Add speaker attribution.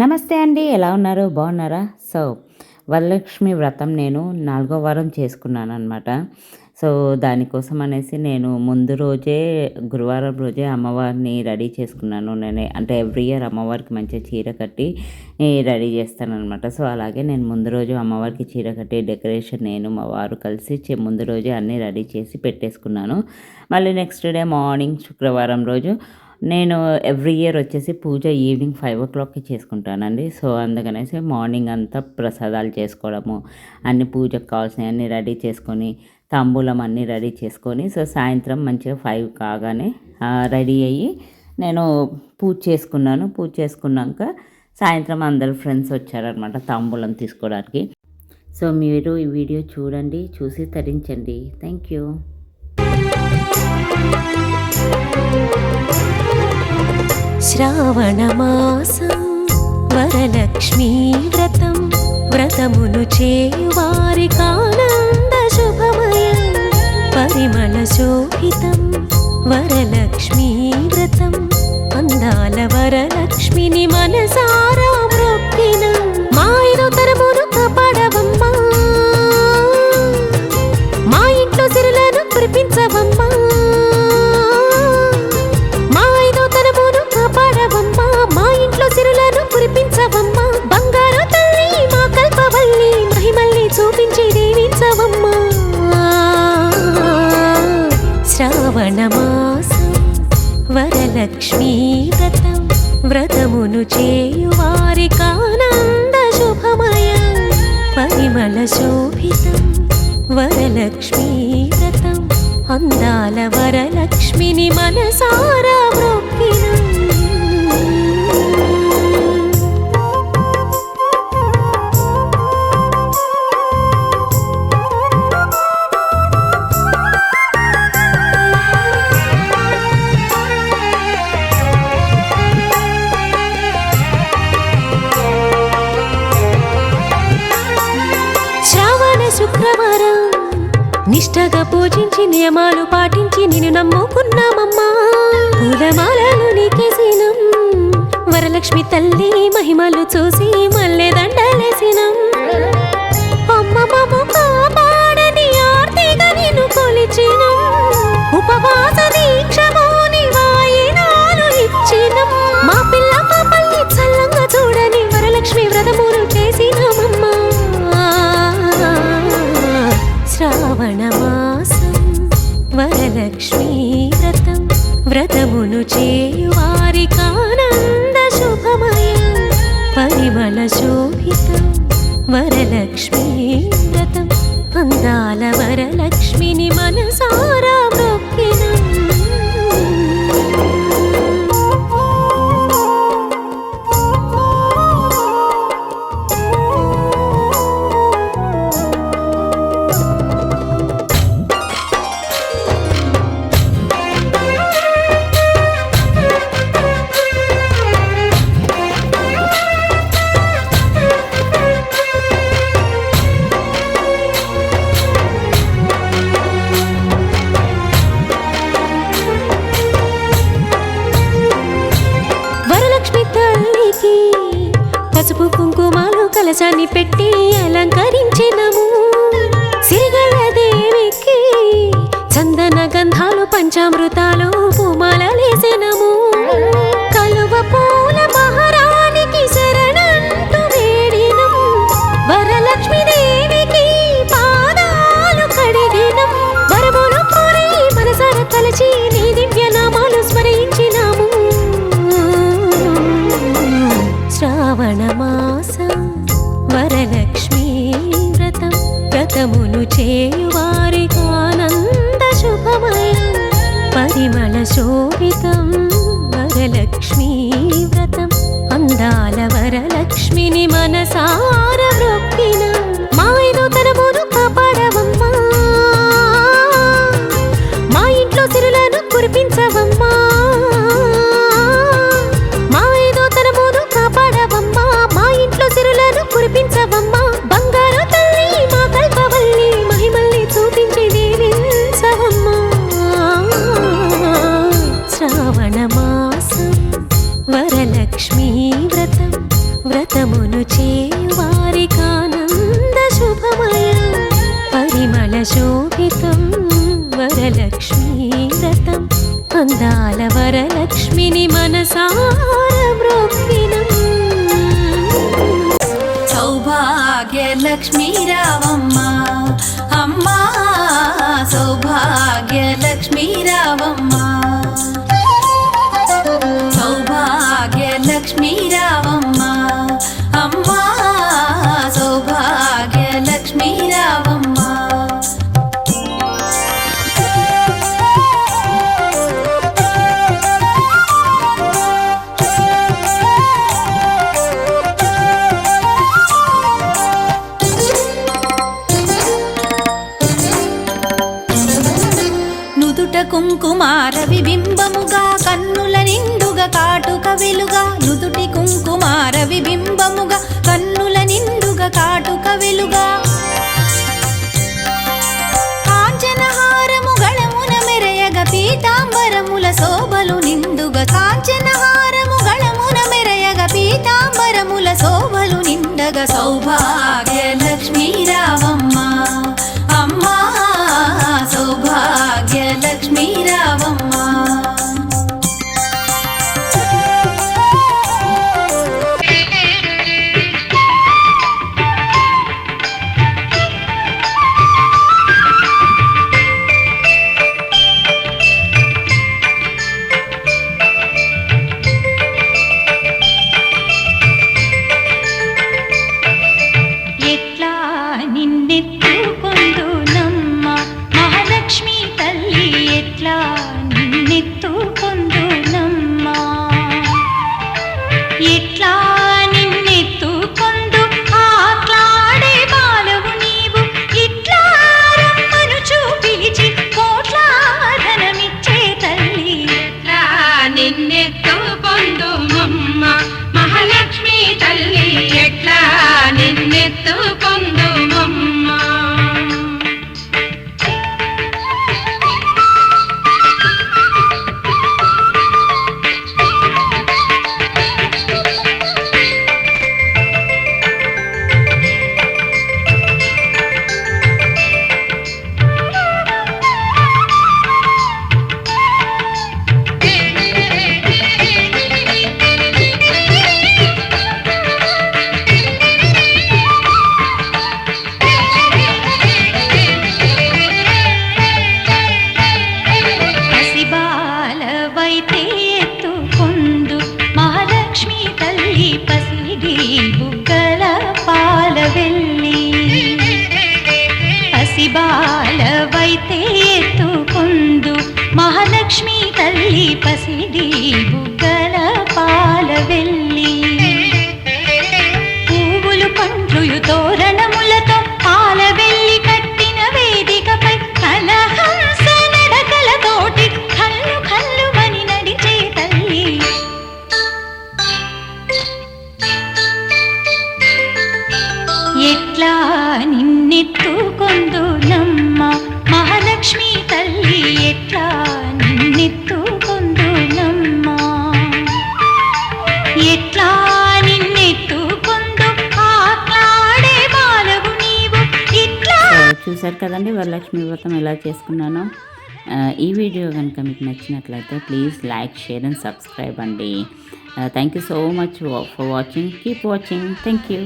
Speaker 1: నమస్తే అండి ఎలా ఉన్నారు? బాగున్నారా? సో వరలక్ష్మి వ్రతం నేను నాలుగో వారం చేసుకున్నాను అనమాట సో దానికోసం అనేసి నేను ముందు రోజే గురువారం రోజే అమ్మవారిని రెడీ చేసుకున్నాను. నేను అంటే ఎవ్రీ ఇయర్ అమ్మవారికి మంచిగా చీర కట్టి రెడీ చేస్తాను అనమాట సో అలాగే నేను ముందు రోజు అమ్మవారికి చీర కట్టి డెకరేషన్ నేను మా వారు కలిసి ముందు రోజే అన్నీ రెడీ చేసి పెట్టేసుకున్నాను. మళ్ళీ నెక్స్ట్ డే మార్నింగ్ శుక్రవారం రోజు నేను ఎవ్రీ ఇయర్ వచ్చేసి పూజ ఈవినింగ్ ఫైవ్ ఓ క్లాక్కి చేసుకుంటానండి. సో అందుకనేసి మార్నింగ్ అంతా ప్రసాదాలు చేసుకోవడము అన్ని పూజకు కావాల్సినవి అన్నీ రెడీ చేసుకొని తాంబూలం అన్నీ రెడీ చేసుకొని సో సాయంత్రం మంచిగా ఫైవ్ కాగానే రెడీ అయ్యి నేను పూజ చేసుకున్నాను. పూజ చేసుకున్నాక సాయంత్రం అందరు ఫ్రెండ్స్ వచ్చారనమాట తాంబూలం తీసుకోవడానికి. సో మీరు ఈ వీడియో చూడండి చూసి తరించండి. థ్యాంక్ యూ
Speaker 2: శ్రావణమాసం వరలక్ష్మీ వ్రతం వ్రతమును చేవారి కానంద శుభమయం పరిమళ శోభితం వరలక్ష్మీ వ్రతం అందాల వరలక్ష్మిని మనసారా వరలక్ష్మీ వ్రతం. వ్రతమును చేయువారి కానంద శుభమయం. పరిమళ శోభితం. వరలక్ష్మీ వ్రతం. అందాల వరలక్ష్మిని మనసారా మొక్కిన శుక్రవారం. నిష్టగా పూజించి నియమాలు పాటించి నిన్ను నమ్ముకున్నామమ్మా. పూలమాలలు నీకేసినం వరలక్ష్మి తల్లి మహిమలు చూసి మల్లె దండలేసి వరలక్ష్మిని మనసారా కుంకుమాలు కలశాన్ని పెట్టి అలంకరించినము. సిరిగల దేవికి చందన గంధాలు పంచామృతాలు పూమాలలేసినము. కలువ పూల మహారాణికి శరణంటూ వేడినం వరలక్ష్మి దేవికి పాదాలు కడిగినం వరములు కోరి మనసార తలచి నీ దివ్య నామాలు స్మరించినాము. శ్రావణ మాసం వరలక్ష్మీ వ్రతం వ్రతమును చేయువారి ఆనంద శుభమయం. పరిమళ శోభితం వరలక్ష్మీ వ్రతం. అందాల వరలక్ష్మిని మనసార వ్రతమును చేయువారికానంద శుభమయ. పరిమళ శోభితం వరలక్ష్మీ వ్రతం అందాల వరలక్ష్మిని మనసార మ్రొక్కినం
Speaker 3: సౌభాగ్యలక్ష్మీ రావమ్మ కుమార విబింబముగా కన్నుల నిండుగా కాటుక వెలుగా నుదుటి కుంకుమార విబింబముగా కన్నుల నిండుగా కాటుక వెలుగా. కాంచనహారము గళమున మెరయగ పీతాంబరముల శోభలు నిండుగా. కాంచనహారము గళమున మెరయగ పీతాంబరముల శోభలు నిండగ. సౌభాగ్య
Speaker 4: లక్ష్మీరావమ్మ లక్ష్మీరావమ్మ.
Speaker 5: బాలవైతే ఎత్తుకొందు మహాలక్ష్మి తల్లి
Speaker 1: పసి చూసారు కదండి వరలక్ష్మి వ్రతం ఎలా చేసుకున్నానో. ఈ వీడియో కనుక మీకు నచ్చినట్లయితే please like share and subscribe అండి. Thank you so much for watching. Keep watching. Thank you.